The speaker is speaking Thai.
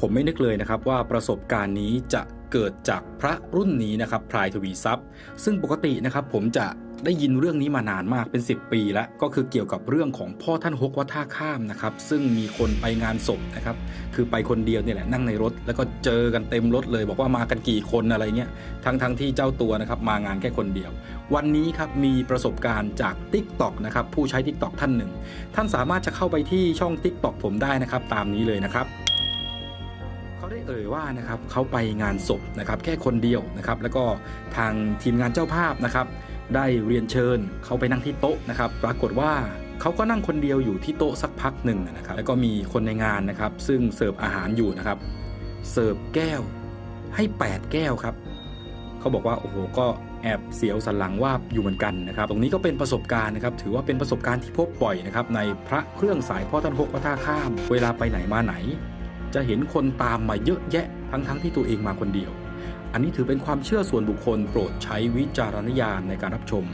ผมไม่นึกเลยนะครับว่าประสบการณ์นี้จะเกิดจากพระรุ่นนี้นะครับพลายทวีทรัพย์ ซึ่งปกตินะครับผมจะได้ยินเรื่องนี้มานานมากเป็น 10 ปีแล้วก็คือเกี่ยวกับเรื่องของพ่อท่านฮกวัดท่าข้ามนะครับ ซึ่งมีคนไปงานศพนะครับ คือไปคนเดียวเนี่ยแหละนั่งในรถ แล้วก็เจอกันเต็มรถเลย บอกว่ามากันกี่คนอะไรเงี้ยทั้งทั้งที่เจ้าตัวนะครับมางานแค่คนเดียว วันนี้ครับมีประสบการณ์จาก Tik t o อกนะครับผู้ใช้ Tik t o อกท่านหนึ่ง ท่านสามารถจะเข้าไปที่ช่อง Tik t o อกผมได้นะครับตามนี้เลยนะครับ เขาได้เอ่ยว่านะครับเขาไปงานศพนะครับแค่คนเดียวนะครับแล้วก็ทางทีมงานเจ้าภาพนะครับได้เรียนเชิญเขาไปนั่งที่โต๊ะนะครับปรากฏว่าเขาก็นั่งคนเดียวอยู่ที่โต๊ะสักพักหนึ่งนะครับแล้วก็มีคนในงานนะครับซึ่งเสิร์ฟอาหารอยู่นะครับเสิร์ฟแก้วให้ 8 แก้วครับเขาบอกว่าโอ้โหก็แอบเสียวสันหลังว่าอยู่เหมือนกันนะครับตรงนี้ก็เป็นประสบการณ์นะครับถือว่าเป็นประสบการณ์ที่พบบ่อยนะครับในพระเครื่องสายพ่อท่านฮกวัดท่าข้าม เวลาไปไหนมาไหน จะเห็นคนตามมาเยอะแยะทั้งๆทที่ตัวเองมาคนเดียว อันนี้ถือเป็นความเชื่อส่วนบุคคลโปรดใช้วิจารณญาณในการรับชม